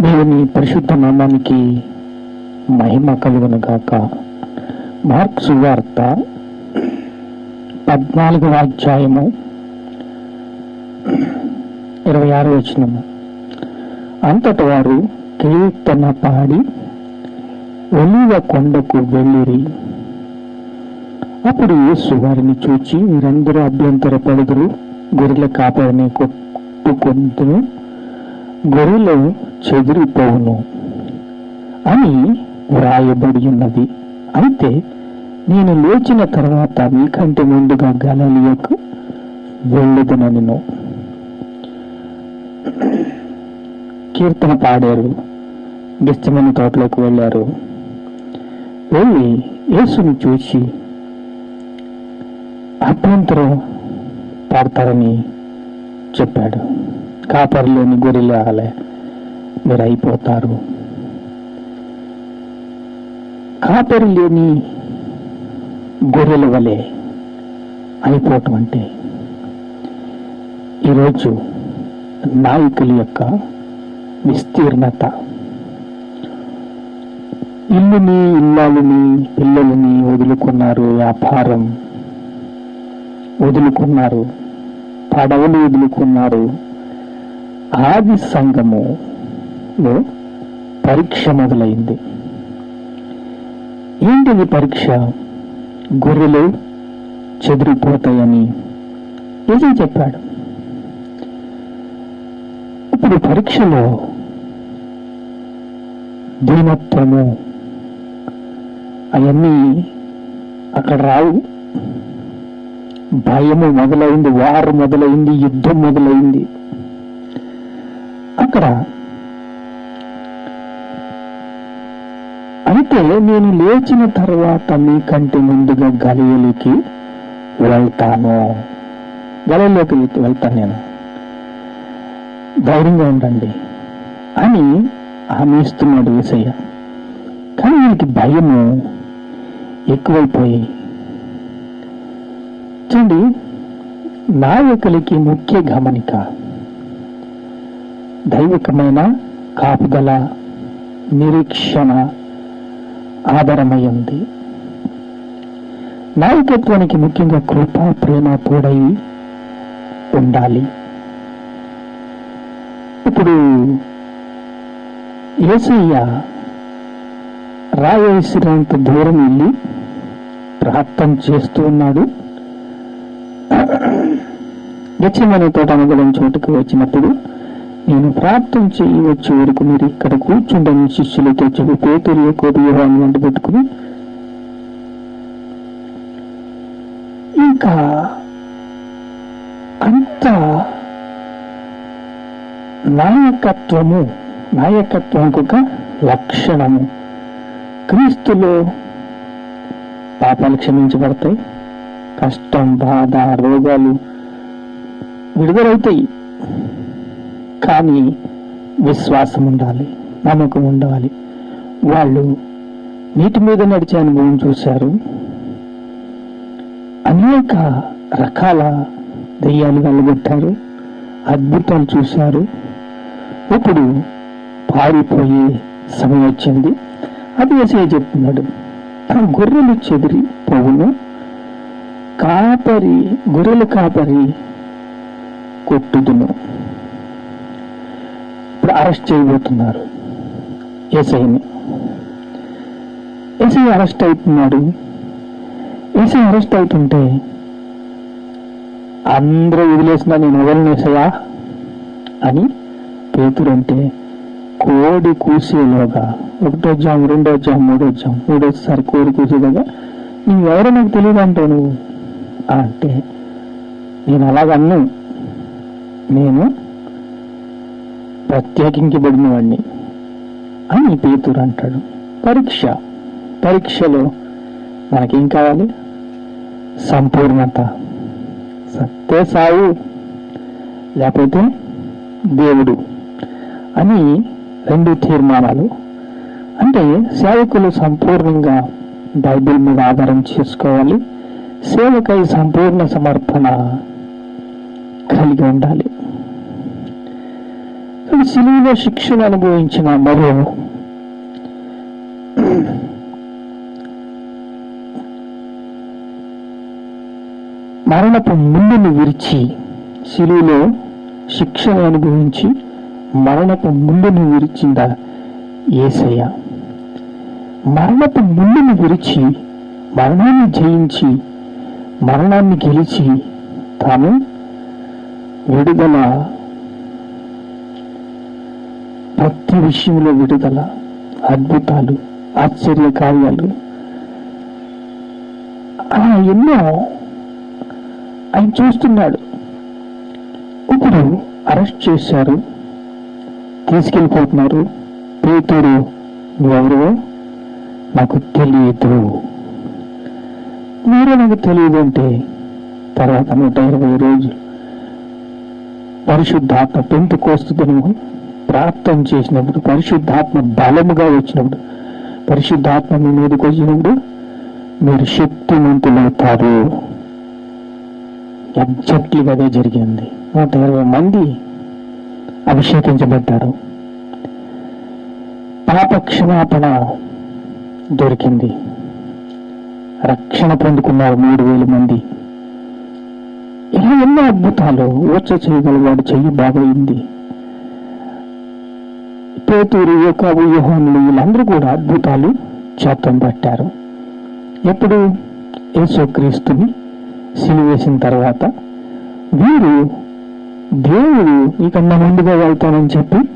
దేవుని పరిశుద్ధ నామానికి మహిమ కలుగునుగాక మార్క్ సువార్త పద్నాలుగవ అధ్యాయము ఇరవై ఆరు వచనము. అంతట వారు కీర్తన పాడి ఒలివ కొండకు వెళ్ళిరి. అప్పుడు యేసు వారిని చూచి మీరందరూ అభ్యంతరపడుదురు గొర్రెల కాపరిని కొట్టుకుంటును గొర్రెలు చెదిరిపోవును అని వ్రాయబడి ఉన్నది అయితే నేను లేచిన తర్వాత మీకంటే ముందుగా గలలియకు వెళ్ళదునను కీర్తన పాడారు. గెస్తమని తోటలోకి వెళ్ళారు. వెళ్ళి యేసుని చూసి అభ్యంతరం పాడతారని చెప్పాడు. కాపరిలోని గొర్రెలే మీరు అయిపోతారు కాపరి లేని గొర్రెల వలె అయిపోవటం అంటే ఈరోజు నాయకుల యొక్క విస్తీర్ణత. ఇల్లుని ఇల్లాలని పిల్లలని వదులుకున్నారు వ్యాపారం వదులుకున్నారు పడవలు వదులుకున్నారు ఆది సంఘములో పరీక్ష మొదలైంది. ఏంటిది పరీక్ష? గొర్రెలు చెదిరిపోతాయని ఏజీ చెప్పాడు. ఇప్పుడు పరీక్షలో దీనత్వము అవన్నీ అక్కడ రావు. భయము మొదలైంది వారు మొదలైంది యుద్ధం మొదలైంది. అక్కడ అయితే నేను లేచిన తర్వాత మీ కంటి ముందుగా గలియలికి వెళ్తాను. గలిలోకి వెళ్తాను నేను. ధైర్యంగా ఉండండి అని హామీ ఇస్తున్నాడు ఏసయ్య. కానీ వీరికి భయము ఎక్కువైపోయి చూడండి నాయకులకి ముఖ్య గమనిక దైవికమైన కాపుదల నిరీక్షణ ఆధారమై ఉంది నాయకత్వానికి ముఖ్యంగా కృప ప్రేమ తోడై ఉండాలి. ఇప్పుడు ఏసయ్య రాయేసినంత దూరం వెళ్ళి ప్రార్థన చేస్తూ ఉన్నాడు. గచ్చిమని తోట అనుగుణం చోటుకు వచ్చినప్పుడు నేను ప్రార్థన చేయి వచ్చే వరకు మీరు ఇక్కడ కూర్చుండని శిష్యులతో చెప్పి. పేతురు కోటి వ్యూహాన్ని వెంట పెట్టుకుని ఇంకా అంత నాయకత్వము నాయకత్వం ఒక లక్షణము. క్రీస్తులో పాపాలు క్షమించబడతాయి కష్టం బాధ రోగాలు విడుదలవుతాయి. కానీ విశ్వాసం ఉండాలి నమ్మకం ఉండాలి. వాళ్ళు నీటి మీద నడిచే అనుభవం చూశారు. అనేక రకాల దెయ్యాలు వెళ్ళగొట్టారు అద్భుతాలు చూశారు. ఇప్పుడు పారిపోయే సమయం వచ్చింది. అది ఎసే చెప్తున్నాడు తన గొర్రెలు చెదిరి పోవును కాపరి గొర్రెలు కాపరి కొట్టుదును. ఇప్పుడు అరెస్ట్ చేయబోతున్నారు. ఏసైని ఏసై అరెస్ట్ అవుతున్నాడు. ఏసై అరెస్ట్ అవుతుంటే అందరూ వదిలేసిన నేను వదిలినేసయా అని పేతురు అంటే కోడి కూసేలోగా ఒకటో జాము రెండో జాము మూడో జాము మూడోసారి కోడి కూసేలాగా నువ్వు ఎవరో నాకు తెలియదు అంటావు నువ్వు? అంటే నేను అలాగన్ను నేను ప్రత్యేకించబడిన వాడిని అని పేతురు అంటాడు. పరీక్ష. పరీక్షలో మనకేం కావాలి? సంపూర్ణత. సత్తే సాయి లేకపోతే దేవుడు అని రెండు తీర్మానాలు. అంటే సేవకులు సంపూర్ణంగా బైబిల్ మీద ఆధారం చేసుకోవాలి. సేవకై సంపూర్ణ సమర్పణ కలిగి ఉండాలి. సిలువులో శిక్షను అనుభవించిన మరో మరణపు ముందును విరిచి సిలువులో శిక్షను అనుభవించి మరణపు ముందును విరిచిందా ఏసయ్య? మరణపు ముందును విరిచి మరణాన్ని జయించి మరణాన్ని గెలిచి తాను విడుదల ప్రతి విషయంలో విడుదల అద్భుతాలు ఆశ్చర్య కార్యాలు. అలా ఎన్నో ఆయన చూస్తున్నాడు. ఇప్పుడు అరెస్ట్ చేశారు తీసుకెళ్ళిపోతున్నారు. పేతుడు నువ్వెవరు? నాకు తెలియదు మీరే నాకు తెలియదు అంటే తర్వాత నూట ఇరవై రోజులు పరిశుద్ధాత్మ పెంతు కోస్తుందని ప్రాప్తం చేసినప్పుడు పరిశుద్ధాత్మ బలముగా వచ్చినప్పుడు పరిశుద్ధాత్మ మీ మీదకి వచ్చినప్పుడు మీరు శక్తిమంతులవుతారు. ఎగ్జాక్ట్లీగా అదే జరిగింది. నూట ఇరవై మంది అభిషేకించబడ్డారు. పాప క్షమాపణ దొరికింది. రక్షణ పొందుకున్నారు మూడు వేల మంది. ఇలా ఎన్నో అద్భుతాలు ఊచ చేయగలిగాడు చెయ్యి బాగైంది. పేతూరు యోకాబు వ్యూహంలో వీళ్ళందరూ కూడా అద్భుతాలు చేతం పట్టారు. ఎప్పుడు? యేసుక్రీస్తుని సిలివేసిన తర్వాత. వీరు దేవుడు ఇకన్నా ముందుగా వెళ్తానని చెప్పి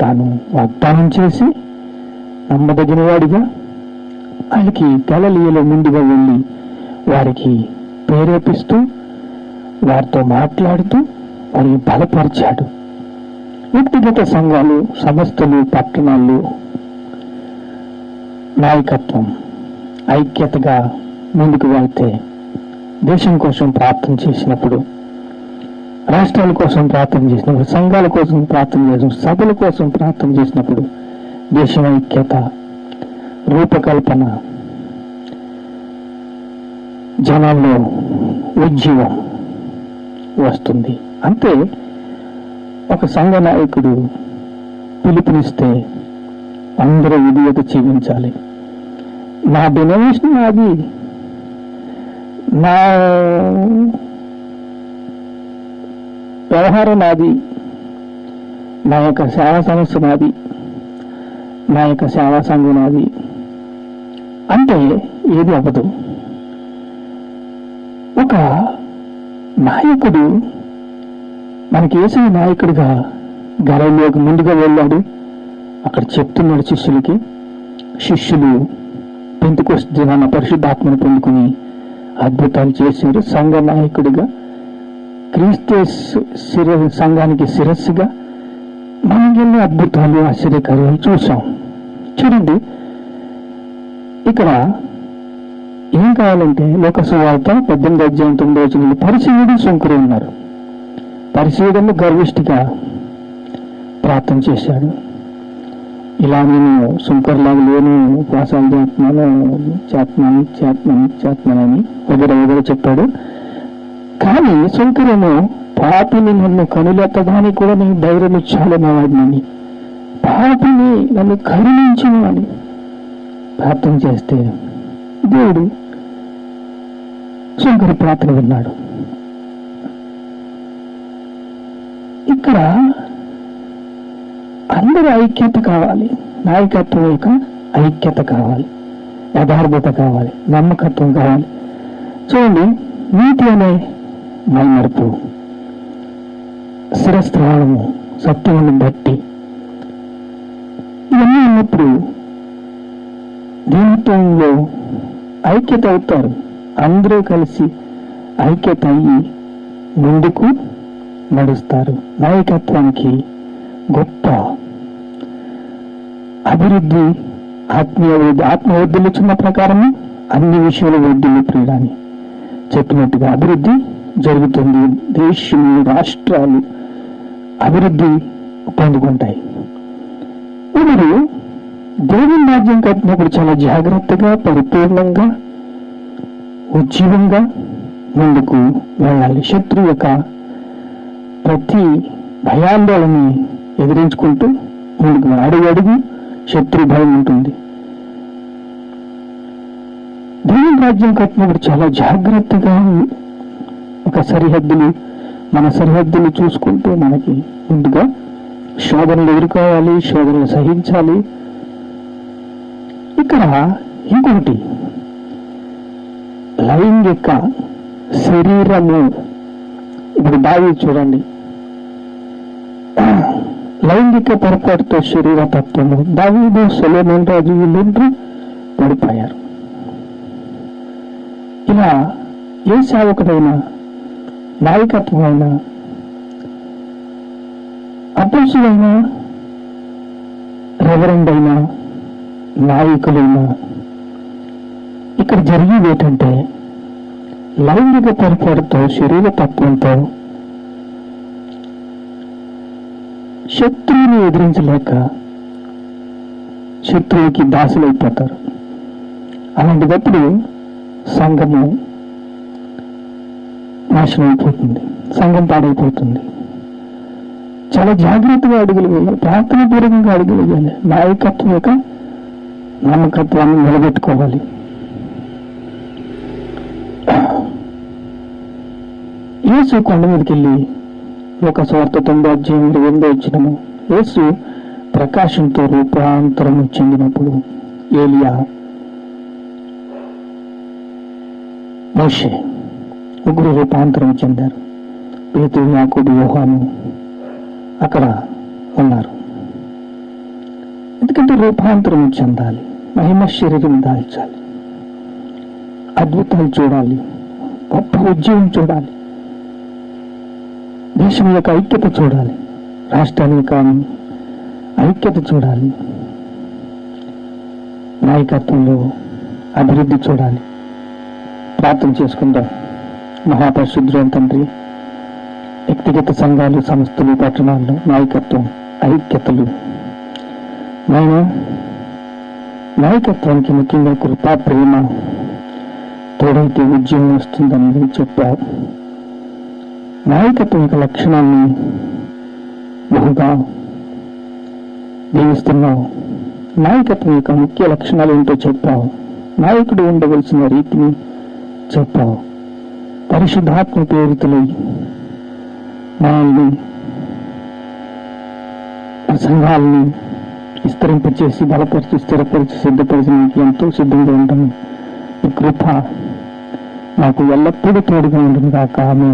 తాను వాగ్దానం చేసి నమ్మదగిన వాడిగా వాళ్ళకి గలలీయలో ముందుగా వెళ్ళి వారికి ప్రేరేపిస్తూ వారితో మాట్లాడుతూ వారిని బలపరిచాడు. వ్యక్తిగత సంఘాలు సంస్థలు పట్టణాలు నాయకత్వం ఐక్యతగా ముందుకు వెళ్తే దేశం కోసం ప్రార్థన చేసినప్పుడు రాష్ట్రాల కోసం ప్రార్థన చేసినప్పుడు సంఘాల కోసం ప్రార్థన చేసినప్పుడు సభల కోసం ప్రార్థన చేసినప్పుడు దేశం ఐక్యత రూపకల్పన జనాల్లో ఉద్యమం వస్తుంది. అంతే ఒక సంఘ నాయకుడు పిలుపునిస్తే అందరూ విధియత జీవించాలి. నా డొనేషన్ నాది. నా వ్యవహారం నాది. నా యొక్క సేవా సంస్థ నాది. నా యొక్క సేవా సంఘం నాది. అంటే ఏది అవ్వదు. ఒక నాయకుడు మనకి వేసిన నాయకుడిగా గరంలోకి ముందుగా వెళ్ళాడు. అక్కడ చెప్తున్నాడు శిష్యులకి శిష్యులు పెంతుకొస్తు దినాన పరిశుద్ధాత్మను పొందుకుని అద్భుతాలు చేశారు. సంఘ నాయకుడిగా క్రీస్తు శిర సంఘానికి శిరస్సుగా మనం ఎన్నో అద్భుతాలు ఆశ్చర్యకార్యాలు చూసాం చూడండి ఇక్కడ ఏం కావాలంటే లోకసువార్త పద్దెనిమిది అధ్యాయం తొమ్మిది వచ్చిన పరిశీలుడు శంకురు ఉన్నారు. పరిశీలుడు గర్విష్టిగా ప్రార్థన చేశాడు. ఇలా నేను శంకర్లాగా లేను ఉపవాసాలు చేస్తున్నాను చేస్తున్నాను చేస్తున్నాను చేస్తున్నానని వగర వగర చెప్పాడు. కానీ శంకరును పాపిని నన్ను కనులెత్తడానికి కూడా నేను ధైర్యం ఇచ్చాను నా వాడిని పాపిని నన్ను కరుణించను అని ప్రార్థన చేస్తే దేవుడు శంకరు ప్రార్థన విన్నాడు. ఇక్కడ అందరూ ఐక్యత కావాలి. నాయకత్వం యొక్క ఐక్యత కావాలి. యథార్థత కావాలి. నమ్మకత్వం కావాలి. చూడండి నీతి అనే మైమరుపు శిరస్త్రావము సత్యమును బట్టి. ఇవన్నీ ఉన్నప్పుడు జీవితంలో ఐక్యత అవుతారు. అందరూ కలిసి ఐక్యత అయ్యి ముందుకు నడుస్తారు. నాయకత్వానికి గొప్ప అభివృద్ధి ఆత్మీయ వృద్ధి ఆత్మ వృద్ధిలుచున్న ప్రకారము అన్ని విషయాల వృద్ధులు ప్రియుడాని చెప్పినట్టుగా అభివృద్ధి జరుగుతుంది. దేశము రాష్ట్రాలు అభివృద్ధి పొందుకుంటాయి. ఇప్పుడు దేవుని రాజ్యం కట్టినప్పుడు చాలా జాగ్రత్తగా పరిపూర్ణంగా ఉజ్జీవంగా ముందుకు వెళ్ళాలి. శత్రు యొక్క ప్రతి భయాందోళనని ఎదిరించుకుంటూ ముందుకు అడుగు అడుగు శత్రు భయం ఉంటుంది. దేవుని రాజ్యం కట్టినప్పుడు చాలా జాగ్రత్తగా ఒక సరిహద్దులు మన సరిహద్దులు చూసుకుంటూ మనకి ముందుగా శోధనలు ఎదుర్కోవాలి శోధనలు సహించాలి. ఇక్కడ ఇంకొకటి లైంగిక శరీరము ఇప్పుడు బావి చూడండి. లైంగిక పొరపాటుతో శరీర తత్వము దావీదు సొలోమన్ రాజు వీళ్ళందరూ పడిపోయారు ఇలా ఏ సేవకుడైనా నాయకత్వమైన అపోసులైన రెవరెండ్ అయినా నాయకులైనా ఇక్కడ జరిగేది ఏంటంటే లైంగిక పొరపాటుతో శరీర తత్వంతో శత్రువుని ఎదిరించలేక శత్రువుకి దాసులైపోతారు. అలాంటిదప్పుడు సంఘము నాశనం అయిపోతుంది సంఘం పాడైపోతుంది. చాలా జాగ్రత్తగా అడుగులు వేయాలి ప్రార్థన పూర్వకంగా అడుగులు వేయాలి. నాయకత్వం యొక్క నమ్మకత్వాన్ని నిలబెట్టుకోవాలి. యేసు కొండ మీదకి వెళ్ళి ఒక స్వార్థ తొమ్మిది అధ్యాయం ఇరవై ఎనిమిదో ఇచ్చినము యేసు ప్రకాశంతో రూపాంతరం చెందినప్పుడు ఏలియా మోషే ముగ్గురు రూపాంతరం చెందారు. పేతు యాకోబు వ్యూహాను అక్కడ ఉన్నారు. ఎందుకంటే రూపాంతరం చెందాలి మహిమ శరీరం దాల్చాలి అద్భుతాలు చూడాలి గొప్ప ఉద్యోగం చూడాలి. దేశం యొక్క ఐక్యత చూడాలి. రాష్ట్రానికి కానీ ఐక్యత చూడాలి. నాయకత్వంలో అభివృద్ధి చూడాలి. ప్రార్థన చేసుకుందాం. మహాపరిశుద్ధులైన తండ్రి వ్యక్తిగత సంఘాలు సంస్థలు పట్టణాల్లో నాయకత్వం ఐక్యతలు. నేను నాయకత్వానికి ముఖ్యంగా కృపా ప్రేమ తోడైతే ఉద్యమం వస్తుందని చెప్పారు నాయకత్వం యొక్క లక్షణాన్ని బహుగా దీవిస్తున్నావు నాయకత్వం యొక్క ముఖ్య లక్షణాలు ఏంటో చెప్పావు నాయకుడు ఉండవలసిన రీతిని చెప్పావు పరిశుద్ధాత్మ ప్రేరితులై మనల్ని ప్రసంగాల్ని సంఘాలని విస్తరింపచేసి బలపరిచి స్థిరపరిచి సిద్ధపరిచి ఎంతో సిద్ధంగా ఉంటాము ఈ కృప నాకు ఎల్లప్పుడూ తోడుగా ఉంటుంది కాక ఆమె